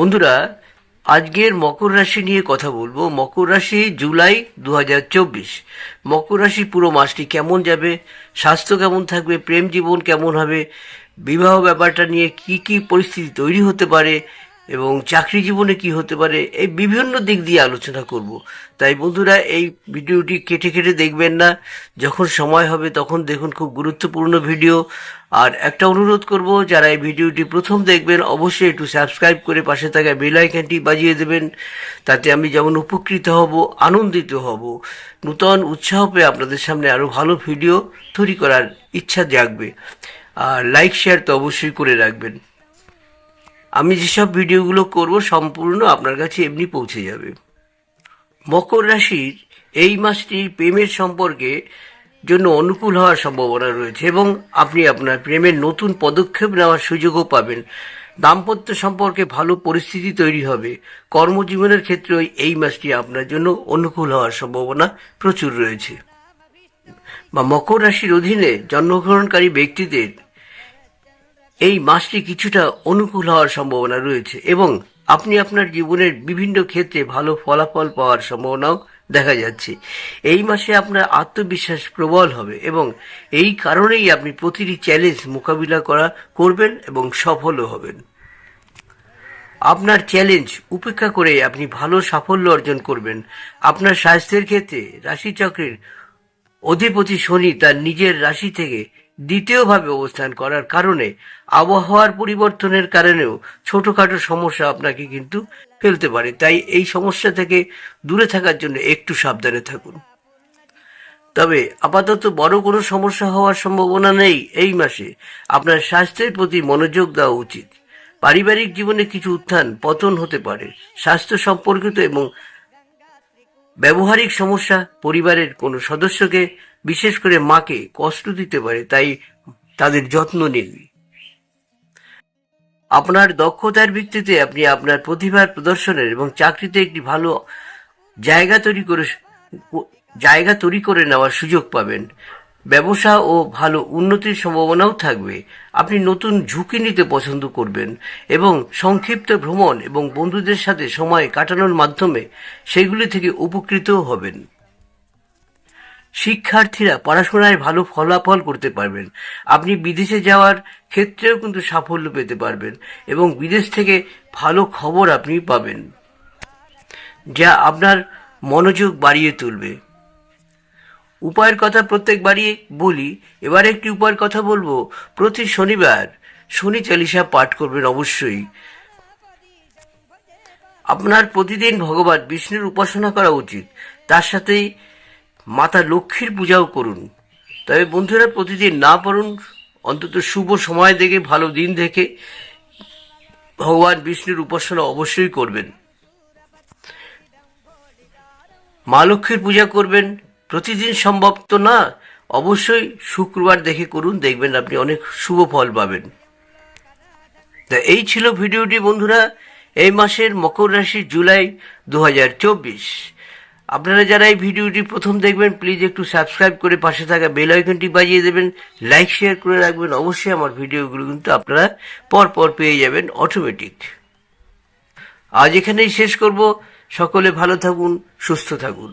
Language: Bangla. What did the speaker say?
বন্ধুরা, আজকের মকর রাশি নিয়ে কথা বলব। মকর রাশি জুলাই দু হাজার চব্বিশ। মকর রাশি পুরো মাসটি কেমন যাবে? স্বাস্থ্য কেমন থাকবে? প্রেম জীবন কেমন হবে? বিবাহ ব্যাপারটা নিয়ে কি কি পরিস্থিতি তৈরি হতে পারে? এবং চাকরি জীবনে কি হতে পারে, এই বিভিন্ন দিক দিয়ে আলোচনা করব। তাই বন্ধুরা, এই ভিডিওটি কেটে কেটে দেখবেন না। যখন সময় হবে তখন দেখুন খুব গুরুত্বপূর্ণ ভিডিও। আর একটা অনুরোধ করব, যারা এই ভিডিওটি প্রথম দেখবেন, অবশ্যই একটু সাবস্ক্রাইব করে পাশে থাকা বেল আইকনটি বাজিয়ে দেবেন। তাতে আমি যেমন উপকৃত হব, আনন্দিত হব। নূতন উৎসাহ পেয়ে আপনাদের সামনে আরও ভালো ভিডিও তৈরি করার ইচ্ছা জাগবে। আর লাইক, শেয়ার তো অবশ্যই করে রাখবেন। আমি যেসব ভিডিওগুলো করব সম্পূর্ণ আপনার কাছে এমনি পৌঁছে যাবে। মকর রাশির এই মাসটি প্রেমের সম্পর্কে জন্য অনুকূল হওয়ার সম্ভাবনা রয়েছে এবং আপনি আপনার প্রেমের নতুন পদক্ষেপ নেওয়ার সুযোগও পাবেন। দাম্পত্য সম্পর্কে ভালো পরিস্থিতি তৈরি হবে। কর্মজীবনের ক্ষেত্রে এই মাসটি আপনার জন্য অনুকূল হওয়ার সম্ভাবনা প্রচুর রয়েছে। বা মকর রাশির অধীনে জন্মগ্রহণকারী ব্যক্তিদের এই মাসটি কিছুটা অনুকূল হওয়ার সম্ভাবনা রয়েছে এবং আপনি আপনার জীবনের বিভিন্ন ক্ষেত্রে ভালো ফলাফল পাওয়ার সম্ভাবনাও দেখা যাচ্ছে। এই মাসে আপনার আত্মবিশ্বাস প্রবল হবে এবং এই কারণেই আপনি প্রতিটি চ্যালেঞ্জ মোকাবিলা করা করবেন এবং সফলও হবেন। আপনার চ্যালেঞ্জ উপেক্ষা করে আপনি ভালো সাফল্য অর্জন করবেন। আপনার স্বাস্থ্যের ক্ষেত্রে রাশিচক্রের অধিপতি শনি তার নিজের রাশি থেকে দ্বিতীয়ভাবে অবস্থান করার কারণে আবহাওয়ার পরিবর্তনের কারণেও ছোটখাটো সমস্যা আপনাকে কিন্তু ফেলতে পারে। তাই এই সমস্যা থেকে দূরে থাকার জন্য একটু সাবধানে থাকুন। তবে আপাতত বড় কোনো সমস্যা হওয়ার সম্ভাবনা নেই এই মাসে। আপনার স্বাস্থ্যের প্রতি মনোযোগ দেওয়া উচিত। পারিবারিক জীবনে কিছু উত্থান পতন হতে পারে। স্বাস্থ্য সম্পর্কিত এবং ব্যবহারিক সমস্যা পরিবারের কোনো সদস্যকে, বিশেষ করে মাকে, কষ্ট দিতে পারে, তাই তাদের যত্ন নিন। আপনার দক্ষতার ভিত্তিতে আপনি আপনার প্রতিভার প্রদর্শনের এবং চাকরিতে একটি ভালো জায়গা তৈরি করে, জায়গা তৈরি করে নেওয়ার সুযোগ পাবেন। ব্যবসা ও ভালো উন্নতির সম্ভাবনাও থাকবে। আপনি নতুন ঝুঁকি নিতে পছন্দ করবেন এবং সংক্ষিপ্ত ভ্রমণ এবং বন্ধুদের সাথে সময় কাটানোর মাধ্যমে সেগুলি থেকে উপকৃতও হবেন। শিক্ষার্থীরা পড়াশোনায় ভালো ফলাফল করতে পারবেন। আপনি বিদেশে যাওয়ার ক্ষেত্রেও কিন্তু সাফল্য পেতে পারবেন এবং বিদেশ থেকে ভালো খবর আপনি পাবেন, যা আপনার মনোযোগ বাড়িয়ে তুলবে। উপায়ের কথা প্রত্যেকবারই বলি। এবার একটি উপায়ের কথা বলব। প্রতি শনিবার শনি চালিশা পাঠ করবেন অবশ্যই। আপনার প্রতিদিন ভগবান বিষ্ণুর উপাসনা করা উচিত। তার সাথেই মাতা লক্ষ্মীর পূজাও করুন। তবে বন্ধুরা, প্রতিদিন না পারুন, অন্তত শুভ সময় দেখে, ভালো দিন দেখে ভগবান বিষ্ণুর উপাসনা অবশ্যই করবেন। মা লক্ষ্মীর পূজা করবেন প্রতিদিন সম্ভব তো না, অবশ্যই শুক্রবার দেখে করুন, দেখবেন আপনি অনেক শুভ ফল পাবেন। তা এই ছিল ভিডিওটি, বন্ধুরা। এই মাসের মকর রাশি জুলাই দু হাজার চব্বিশ। আপনারা যারা এই ভিডিওটি প্রথম দেখবেন প্লিজ একটু সাবস্ক্রাইব করে পাশে থাকা বেল আইকনটি বাজিয়ে দেবেন। লাইক শেয়ার করে রাখবেন। অবশ্যই আমার ভিডিওগুলো কিন্তু আপনারা পর পর পেয়ে যাবেন অটোমেটিক আজ এখানেই শেষ করব। সকলে ভালো থাকুন, সুস্থ থাকুন।